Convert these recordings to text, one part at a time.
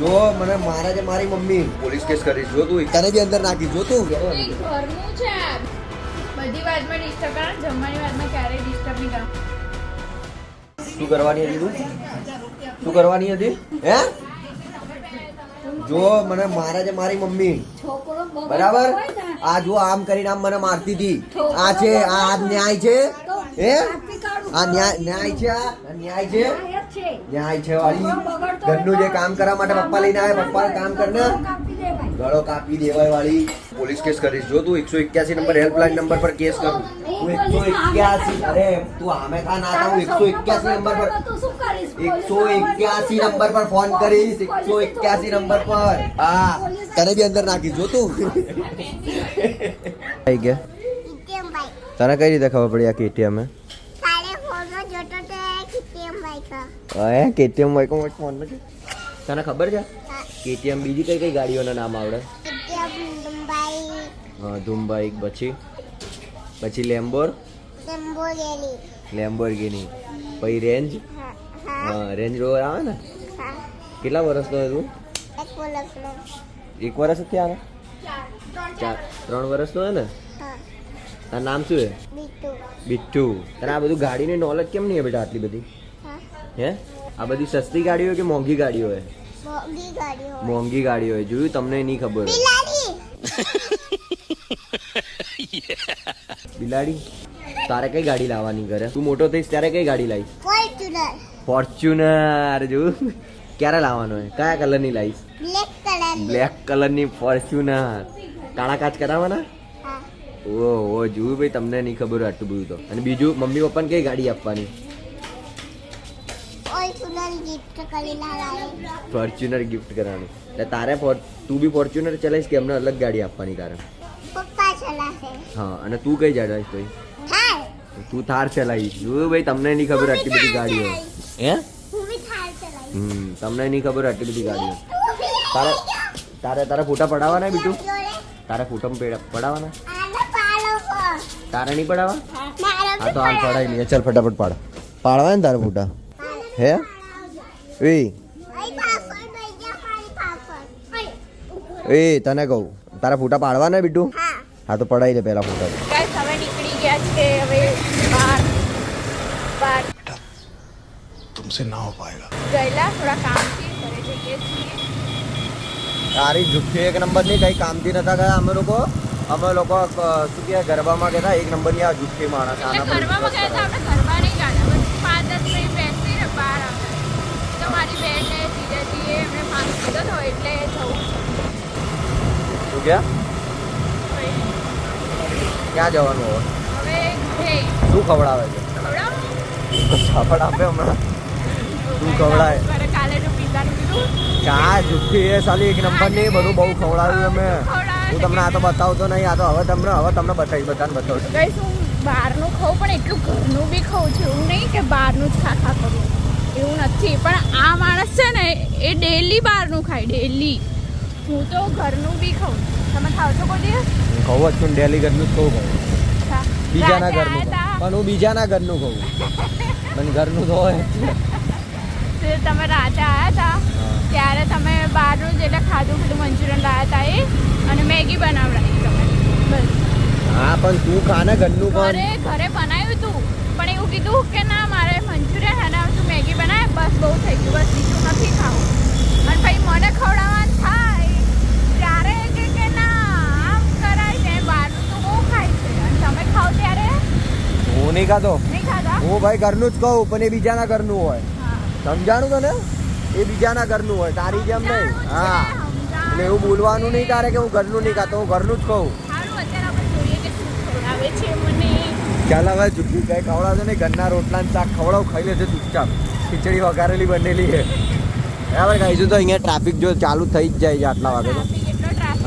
જો મને મારા મારી મમ્મી પોલીસ કેસ કરીશ જો તું તને બી અંદર નાખી જો તું. ઘરનું છે બધી વાતમાં ડિસ્ટર્બ કરા જમવાની વાતમાં ક્યારેય ડિસ્ટર્બ નહીં કરા શું કરવાની હતી તું? શું કરવાની હતી? હે? જો મને મારા છે મારી મમ્મી. બરાબર? આ જો આમ કરીને આમ મને મારતી હતી. આ છે આ આ ન્યાય છે. હે? આ ન્યાય ન્યાય છે આ? ન્યાય છે. ન્યાય છે. વાળી ઘરનું જે કામ કરવા માટે પપ્પા લઈને આવે પપ્પા કામ કરને. ગળો કાપી દેવાય. વાળી પોલીસ કેસ કરીશ. જો તું એકસો એક્યાસી નંબર હેલ્પલાઇન નંબર પર કેસ કરું. તું એકસો એક્યાસી અરે તું આમે ખા ના હતા હું એકસો એક્યાસી નંબર પર તું શું કરીશ? એકસો એક્યાસી નંબર પર ફોન કરીશ. એકસો એક્યાસી નંબર પર. હા. તને બી અંદર નાખીશ જો તું. આવી ગયા. તને કઈ રીતે ખબર પડી આ કેટીએમ હે કેટીએમ બાઈક ફોન નથી? તને ખબર છે? કેટીએમ બીજી કઈ કઈ ગાડીઓના નામ આવડે? હા ધૂમ બાઈક પછી પછી લેમ્બોર લેમ્બોર્ગિની પછી રેન્જ હા રેન્જ રોવર આવે ને? કેટલા વર્ષનો તું? એક બોલકનો એક વર્ષ ને? ચાર ત્રણ વર્ષનો હે ને? તારું નામ શું છે? બીટુ. બિટ્ટુ તને આ બધું ગાડીની નોલેજ કેમ નહીં બેટા આટલી બધી? હા? આ બધી સસ્તી ગાડીઓ કે મોંઘી ગાડીઓ હોય? મોંઘી ગાડી હોય. જોયું? તમને નહીં ખબર બિલાડી. તારે કઈ ગાડી લાવવાની ઘરે? તું મોટો થઈશ ત્યારે કઈ ગાડી લાવીશ? ફોર્ચ્યુનર. જોયું? ક્યારે લાવવાનો હોય? કયા કલરની લાવીશ? બ્લેક કલરની ફોર્ચ્યુનર. કાળા કાચ કરાવવાના? ઓ ઓ જોયું ભાઈ તમને નહીં ખબર આટલું બધું તો. અને બીજું મમ્મી પપ્પાને કઈ ગાડી આપવાની? ફોર્ચ્યુનર ગિફ્ટ કરવાની. એટલે તારે તું બી ફોર્ચ્યુનર ચલાવીશ કે એમને અલગ ગાડી આપવાની તારે? પપ્પા ચલાવશે હા અને તું કઈ ચલાવીશ તો તું થાર ચલાવીશ. જોયું ભાઈ તમને નહીં ખબર આટલી બધી ગાડીઓ. હે? હમ તમને નહીં ખબર આટલી બધી ગાડીઓ. તારે જા. તારે તારા ફોટા પડાવવાના બીજું? તારા ફોટા પડાવવાના? તારે નહીં પડાવવા મારો હા તો હાલ પડાવી લઈએ ચાલ ફટાફટ પાડ પાડવા ને તારે ફોટા હે એ ભાઈ પાપડ ભાઈ જા મારી પાપડ એ તને કહું તારા ફોટા પાડવાના બીટુ હા હા તો પડાવી લે પહેલા ફોટા Guys, હવે નીકળી ગયા છે હવે બહાર બહાર तुमसे ना हो पाएगा ગયેલા થોડા કામથી ઘરે જઈએ છીએ તારી જુઠ્ઠી એક નંબર ની કઈ કામથી નતા ગયા અમે લોકો અમે લોકો શું કે ગરબામાં ગયા એક નંબરની આ જુઠ્ઠી માણસ આના પર એટલે ગયા હતા આપણે ઘરમાં નહીં ગયા બસ પાંચ દસ મિનિટ બેસીને બહાર આવતા તો મારી બેનને જીજાજીએ એમને ફાંસ લીધો હતો એટલે જવું શું ક્યાં ક્યાં જવાનું હવે? હવે શું ખવડાવે છે? ખવડાવે. આપે હમણાં? તું ખવડાવે? ચા કાલે નું પીઝાનું કીધું. કા જુઠ્ઠી એ સાલી એક નંબરની બધું બહુ ખવડાવ્યું અમે હું તમને આ તો બતાવતો નહીં આ તો હવે તમને હવે તમને બતાવીશ બધાને બતાવું ગઈશ હું બહારનું ખાઉં પણ એટલું ઘરનું બી ખાઉં છું એવું નહીં કે બહારનું જ ખા ખા કરું. એવું નથી પણ આ માણસ છે ને એ ડેલી બહારનું ખાય ડેલી હું તો ઘરનું બી ખાઉં. તમે ખાવ છો કોઈ દિવસ? ખાઉં જ છું ડેલી ઘરનું જ ખાઉં ખાઉં. બીજાના ઘરનું પણ હું બીજાના ઘરનું ખાઉં. પણ ઘરનું તો હોય. તમે રાતે આવ્યા હતા. ત્યારે તમે બહારનું જેટલા ખાધું પેલું મંચુરિયન લાવ્યા હતા એ અને મેગી બનાવડાવી તમે. બસ. હા પણ તું ખાને ઘરનું ઘરે ઘરે બનાવ્યું તું પણ એવું કીધું કે ના મારે મંચુરિયન તું મેગી બનાવે બસ બહુ થઈ ગયું બસ બીજું નથી ખાવું. અને પછી મને ખવડાવવાનું થાય ત્યારે કે કે ના આમ કરાય છે બહારનું તો બહુ ખાય છે. અને તમે ખાવ ત્યારે? હું નહીં ખાતો નહીં ખાતા હું ભાઈ ઘરનું જ કહું પણ એ બીજાના ઘરનું હોય. સમજાણું તને? એ બીજાના ઘરનું હોય તારી જેમ નહીં. હા. એટલે એવું બોલવાનું નહીં તારે કે હું ઘરનું નહીં ખાતો હું ઘરનું જ કહું. ચાલ હવે જુઠ્ઠી કઈ ખવડાવતો નહીં ઘરના રોટલા ને શાક ખવડાવ ખાઈ લેજે ચૂપચાપ. ખીચડી વઘારેલી બનેલી છે. બરાબર ખાઈશું તો અહીંયા ટ્રાફિક જો ચાલુ થઈ જ જાય છે આટલા વાગે તો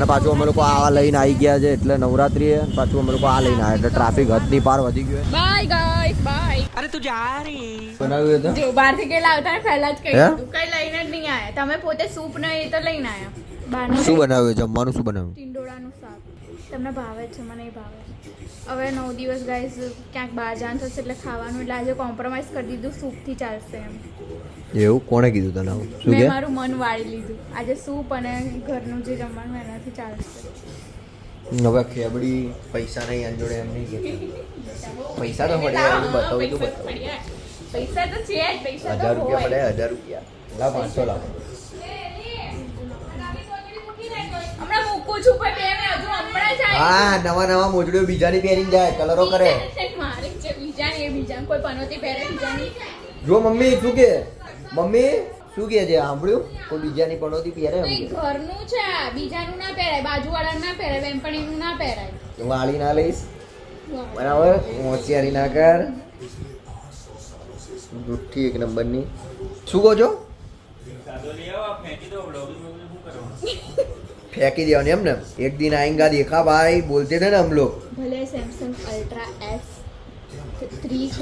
અને પાછું અમે લોકો આ લઈને આવી ગયા છે એટલે નવરાત્રી પાછું અમે લોકો આ લઈને આવ્યા એટલે ટ્રાફિક હદની પાર વધી ગયો બાય ગાઈસ બાય બનાવ્યું હતું જો બહારથી કઈ લાવતા ને પહેલા જ કહી? દીધું કઈ લઈને જ નહીં આયા. તમે પોતે સૂપ નહીં એ તો લઈને આયા. શું બનાવ્યું? જમવાનું શું બનાવ્યું? ટીંડોળાનું શાક. તમને ભાવે છે મને એ ભાવે છે. હવે નવ દિવસ ગાઈસ ક્યાંક બહાર જવાનું થશે એટલે ખાવાનું એટલે આજે કોમ્પ્રોમાઇઝ કરી દીધું સૂપથી ચાલશે એમ. એવું? કોણે કીધું તને આવું? શું મેં મારું મન વાળી લીધું. આજે સૂપ અને ઘરનું જે જમવાનું એનાથી ચાલશે. હવે ખેબડી પૈસા નહીં એની જોડે એમ નહીં પૈસા તો મળે એવું બતાવું તો બતાવું. પૈસા તો છે જ પૈસા હજાર રૂપિયા મળે હજાર રૂપિયા. લા પાંચસો લાવો હમણાં મૂકું છું પણ બે હજુ હા, નવા નવા મોજડીઓ બીજાની પહેરીને જાય, કલરો કરે. મારે છે બીજાની એ બીજાની કોઈ પનોતી પહેરે જો મમ્મી, શું કે? મમ્મી, શું કે છે? સાંભળ્યું? કોઈ બીજાની પણોતી પહેરે. ઘરનું છે બીજાનું ના પહેરાય બાજુવાળાનું ના પહેરાય બેનપણીનું ના પહેરાય વાળી ના લઈશ. બરાબર, હોશિયારી ના કર. જુઠ્ઠી એક નંબરની. શું કહો છો? ફેંકી દેવાની એમ ને? એક દિન आएगा દેખા ભાઈ बोलते थे ને हम लोग भले सैमसंग अल्ट्रा एस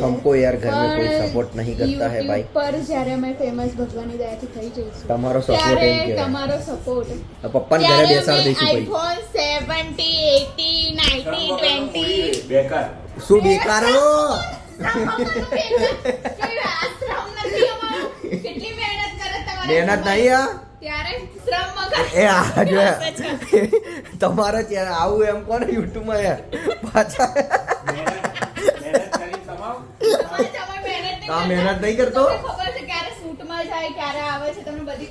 हमको યાર ઘર में કોઈ સપોર્ટ નહીં કરતા હે ભાઈ. પર જ્યારે અમે ફેમસ ભગવાનની દયાથી થઈ જઈશું તમારો સપોર્ટ એમ કે તમારો સપોર્ટ પપ્પાને ઘરે બેસાડ દઈશું ભાઈ. આઈફોન 70 80 90 20 બેકાર. શું બેકારો મહેનત નહીં આ ત્યારે એ આ જો તમારે ત્યાં આવું એમ કોને યુટ્યુબમાં યાર? પાછા. આ મહેનત નહીં કરતો?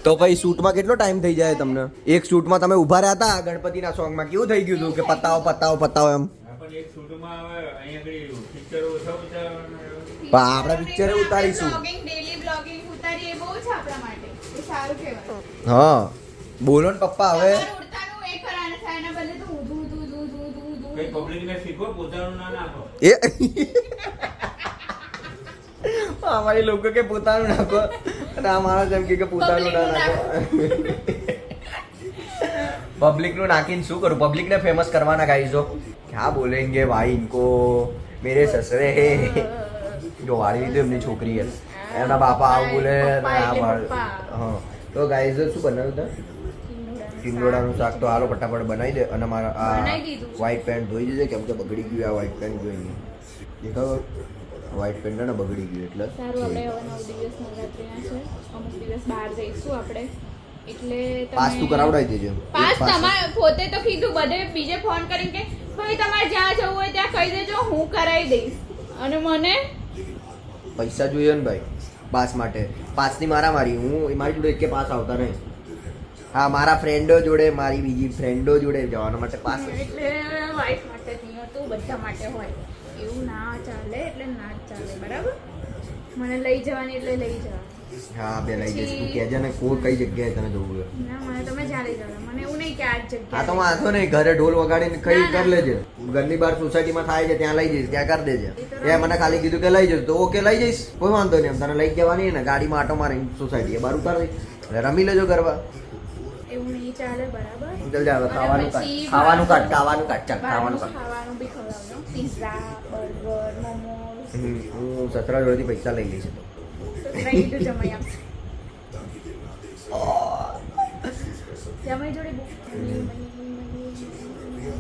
તો પછી શૂટમાં કેટલો ટાઈમ થઈ જાય તમને? એક શૂટમાં તમે ઊભા રહ્યા હતા ગણપતિના સોંગમાં? કેવું થઈ ગયું હતું કે પતાવો પતાવો પતાવો એમ? આપણે પિક્ચર ઉતારીશું. હા. બોલો ને પપ્પા હવે? અમારી લોકો કે પોતાનું નાખો. અને આ માણસ એમ કે કે પોતાનું ના નાખો. પબ્લિકનું નાખીને શું કરું? પબ્લિક ને ફેમસ કરવાના ગાઈઝો ક્યાં બોલેંગે ભાઈ ઇનકો? મેરે સસરે હે. જો વાળી લીધું એમની છોકરી હે એના બાપા આવું બોલે આ એટલે વાળ- હા. તો ગાઈઝ શું બનાવ્યું હતા ટીંડોળાનું શાક તો હાલો ફટાફટ બનાવી દે અને મારા આ. વ્હાઈટ પેન્ટ ધોઈ દીધે કેમ કે બગડી ગયું આ વ્હાઈટ પેન્ટ જોઈને. દેખાવ વ્હાઈટ પેન્ટ ને બગડી ગયું એટલે સારું આપણે હવે નવ દિવસ નવરાત્રિના છે. અમુક દિવસ બહાર જઈશું આપણે. એટલે પાસ તું કરાવડાવી દેજો. પાસ. તમારે પોતે તો કીધું બધે બીજે ફોન કરીને કે ભાઈ તમારે જ્યાં જવું હોય ત્યાં કહી દેજો હું કરાવી દઈશ. અને મને? પૈસા જોઈએ ને ભાઈ પાસ માટે. પાસની મારા મારી હું મારી જોડે એક કે પાસ આવતા નહીં. હા મારા ફ્રેન્ડો જોડે મારી બીજી ફ્રેન્ડો જોડે જવાના માટે પાસ એટલે વાઈફ માટે નહીં હોતું બધા માટે હોય. એવું ના ચાલે એટલે ના ચાલે બરાબર? મને લઈ જવાની એટલે લઈ જવાની. હા બે લઈ જઈશ. તું કહેજે ને કોઈ કઈ જગ્યાએ તને જવું હોય. ના મને તમે જ્યાં લઈ જાવ મને એવું નહીં કે આ જ આ તો વાંધો નહીં. ઘરે ઢોલ વગાડીને કઈ. કરી લેજે. ઘરની બહાર સોસાયટીમાં થાય છે ત્યાં લઈ જઈશ. ત્યાં કરી દેજે. એ મને ખાલી કીધું કે લઈ જઈશ તો ઓકે લઈ જઈશ. કોઈ વાંધો નહીં. એમ તને લઈ જવાની ને ગાડીમાં આટો મારી સોસાયટી બહાર ઉતાર એટલે રમી લેજો ગરબા એવું નહીં ચાલે બરાબર? ચાલ જા ખાવાનું કાટ ખાવાનું કાટ ખાવાનું કાટ ચાલ ખાવાનું કાટ ખાવાનું બી ખવડાવજો. પિઝા બર્ગર મોમોસ હું સતરા જોડેથી પૈસા લઈ લઈશ. તો જમાઈ આપશે. જમાઈ જોડે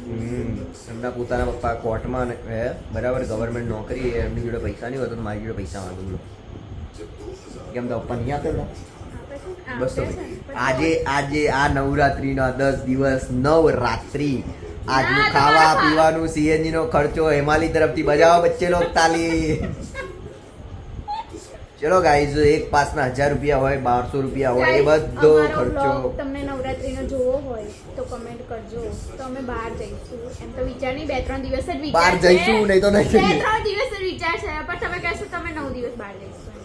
હમ, એમના પોતાના પપ્પા કોર્ટમાં બરાબર ગવર્મેન્ટ નોકરી એમની જોડે પૈસા નહીં હોય તો મારી જોડે પૈસા માંગુ કેમ તો પપ્પા નહીં આપે એમના? આપે બસ આજે આજે આ નવરાત્રિના દસ દિવસ નવ રાત્રિ આજનું ખાવા પીવાનું સીએનજી નો ખર્ચો હેમાલી તરફથી બજાવો બચ્ચે લોક તાલી ચલો ગાઈઝ એક પાસના હજાર રૂપિયા હોય બારસો રૂપિયા હોય એ બધો ખર્ચો. તમને નવરાત્રીનો જોવો હોય તો કમેન્ટ કરજો. તો અમે બહાર જઈશું. એમ તો વિચાર નહીં બે ત્રણ દિવસ જ વિચાર બહાર જઈશું, નહીં તો નહીં બે ત્રણ દિવસ જ વિચાર છે પણ તમે કહેશો તમે નવ દિવસ બહાર જઈશું?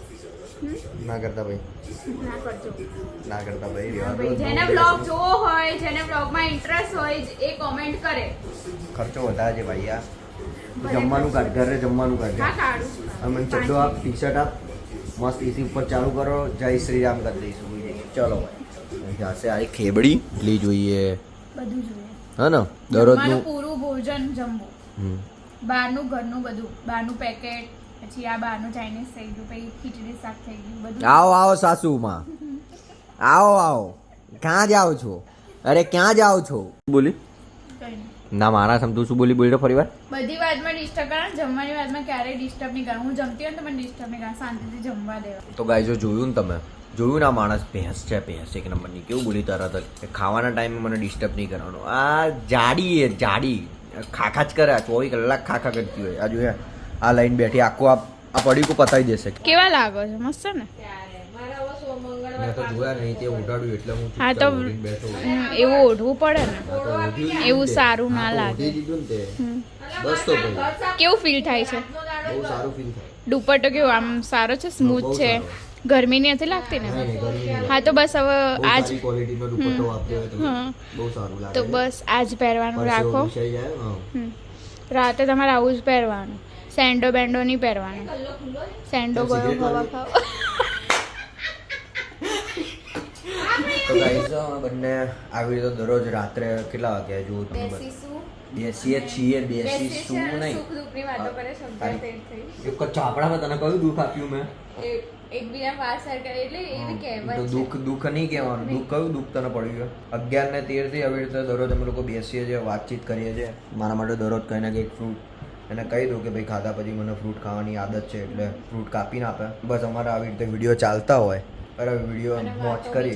ના કરતા ભાઈ. ના કરજો. ના કરતા ભાઈ ભાઈ જેને બ્લોગ જોવો હોય જેને બ્લોગમાં ઇન્ટરેસ્ટ હોય એ કોમેન્ટ કરે. ખર્ચો વધારે છે ભાઈ આ. જમવાનું કાઢ ઘરે જમવાનું કાઢ. હા કાઢું છું. અને મને ચડ્ડો આપ ટી શર્ટ આપ. મસ્ત એસી ઉપર ચાલુ કરો. જય શ્રી રામ કરી દઈશું ચલો ભાઈ. જાશે આ ખેબડી. એટલી જોઈએ. બધું જોઈએ. હા ને? દરરોજનું. પૂરું ભોજન જમવું. હમ. બહારનું ઘરનું બધું. બહારનું પેકેટ પછી આ બહારનું ચાઇનીઝ થઈ ગયું પછી ખીચડી શાક થઈ ગયું બધું આવો આવો સાસુમાં. આવો આવો. ક્યાં જાઓ છો? અરે ક્યાં જાઓ છો? બોલી. ના મારા સમ તું શું બોલી? બોલી ફરી વાર. બધી વાતમાં ડિસ્ટર્બ કરે જમવાની વાતમાં ક્યારેય ડિસ્ટર્બ નહીં કરે. હું જમતી હોય તો મને ડિસ્ટર્બ નહીં કરે. શાંતિથી જમવા દેવા તો ગાઈઝો જોયું ને તમે જોયું ના માણસ ભેંસ છે ભેંસ એક નંબરની. કેવું બોલી તરત જ ખાવાના ટાઈમે મને ડિસ્ટર્બ નહીં કરવાનું. આ જાડી એ જાડી. ખાખા જ કરે ચોવીસ કલાક ખાખા કરતી હોય. આ જોઈએ આ લાઈન બેઠી આખું આ આ પડીકું પતાવી દેશે. કેવા લાગો છે? મસ્ત ને? ઉઠાડ્યું એટલે હું તો એવું ઓઢવું પડે ને? એવું સારું ના લાગે. ને કેવું ફીલ થાય છે? બહુ સારું ફીલ થાય. દુપટ્ટો કેવો? આમ સારો છે? સ્મૂથ છે? ગરમીની ગરમી નથી લાગતી ને? હા તો બસ હવે આજ તો બસ આજ પહેરવાનું રાખો. રાતે તમારે આવું જ પહેરવાનું. સેન્ડો બેન્ડો નહીં પહેરવાનું. સેન્ડો ગયો હવા ખાવ. તો guys, બંને આવી રીતે દરરોજ રાત્રે કેટલા વાગ્યા જોઉં તમને બેસીએ છીએ બેસીશું નહીં. એક ચાપડામાં તને કયું દુઃખ આપ્યું મેં? એકબીજા પાસ એટલે એવી તો દુઃખ દુઃખ નહીં કહેવાનું. દુઃખ કયું દુઃખ તને પડ્યું અગિયાર ને તેરથી આવી રીતે દરરોજ અમે લોકો બેસીએ છીએ વાતચીત કરીએ છીએ. મારા માટે દરરોજ કંઈ ના કંઈક ફ્રૂટ એને કહી દઉં કે ભાઈ ખાધા પછી મને ફ્રૂટ ખાવાની આદત છે એટલે ફ્રૂટ કાપીને આપે. બસ અમારે આવી રીતે વીડિયો ચાલતા હોય. અરે વીડિયો વોચ કરી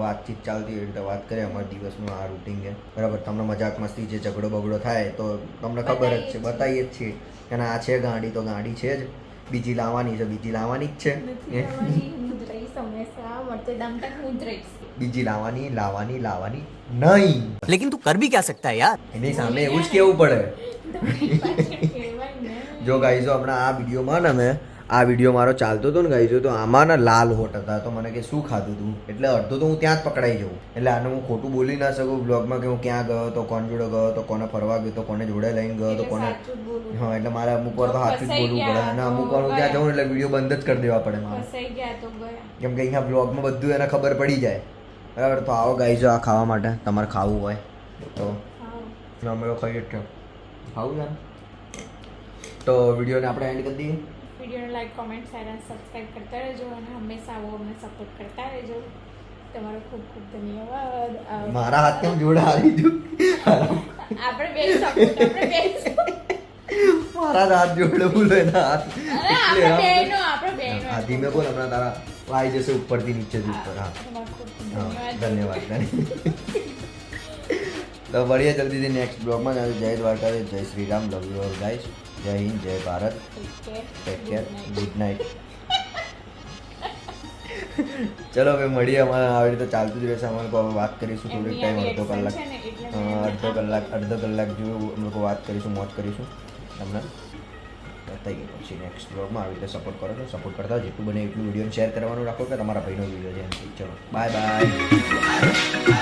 વાતચીત ચાલતી હોય રીતે વાત કરીએ અમારા દિવસનું આ રૂટિન છે. બરાબર તમને મજાક મસ્તી જે ઝઘડો બગડો થાય તો તમને ખબર જ છે બતાવીએ જ છીએ. અને આ છે ગાડી તો ગાડી છે જ. બીજી લાવવાની છે બીજી લાવવાની જ છે. બીજી લાવવાની લાવવાની લાવવાની નહીં. લેકિન તું કર ભી ક્યા સકતા યાર? એની સામે એવું જ કેવું પડે. જો ગાઈઝો હમણાં આ વિડીયોમાં ને મેં આ વીડિયો મારો ચાલતો હતો ને ગાઈઝો તો આમાં ને લાલ હોટ હતા તો મને કે શું ખાધું હતું એટલે અડધો તો હું ત્યાં જ પકડાઈ જાઉં એટલે આને હું ખોટું બોલી ના શકું બ્લોગમાં કે હું ક્યાં ગયો તો કોણ જોડે ગયો તો કોને ફરવા ગયો તો કોને જોડે લઈને ગયો તો કોને હા એટલે મારે અમુક વાર તો સાચું જ બોલવું પડે. અને અમુક વાર હું ત્યાં જાઉં એટલે વીડિયો બંધ જ કરી દેવા પડે મારે. કેમ કે અહીંયા બ્લોગમાં બધું એને ખબર પડી જાય. બરાબર? તો આવો ગાઈઝો આ ખાવા માટે. તમારે ખાવું હોય. તો અમે ખાઈએ જ ખાવું છે તો વિડીયોને આપણે એન્ડ કરી દઈએ. વિડીયોને લાઈક કોમેન્ટ શેર અને સબસ્ક્રાઈબ કરતા રહેજો અને હંમેશા આવો અમને સપોર્ટ કરતા રહેજો. તમારો ખૂબ ખૂબ ધન્યવાદ. મારા હાથ કેમ જોડે આવી જો આપણે બે સપોર્ટ આપણે બે મારા હાથ જોડે બોલો એના હાથ. એટલે આપણે બેનો આપણે બેનો હા ધીમે બોલ હમણાં તારા આવી જશે ઉપરથી નીચેથી ઉપર હા. ખૂબ ખૂબ હા ધન્યવાદ ધન્યવાદ. તો મળીએ જલ્દીથી નેક્સ્ટ બ્લોગમાં Jai Dwarka Jai Shri Ram love you guys Jai Hind Jai Bharat. Take care good night ચલો હવે મળીએ અમારે આવી રીતે ચાલતું જ રહેશે. અમે લોકો હવે વાત કરીશું થોડીક ટાઈમ અડધો કલાક. અડધો કલાક અડધો કલાક જેવું અમે લોકો વાત કરીશું મોજ કરીશું. તમને. થઈ ગયું. પછી નેક્સ્ટ બ્લોગમાં આવી રીતે સપોર્ટ કરો છો. સપોર્ટ કરતા જેટલું બને એટલું વીડિયો શેર કરવાનું રાખો કે તમારા ભાઈનો વીડિયો છે ચલો બાય બાય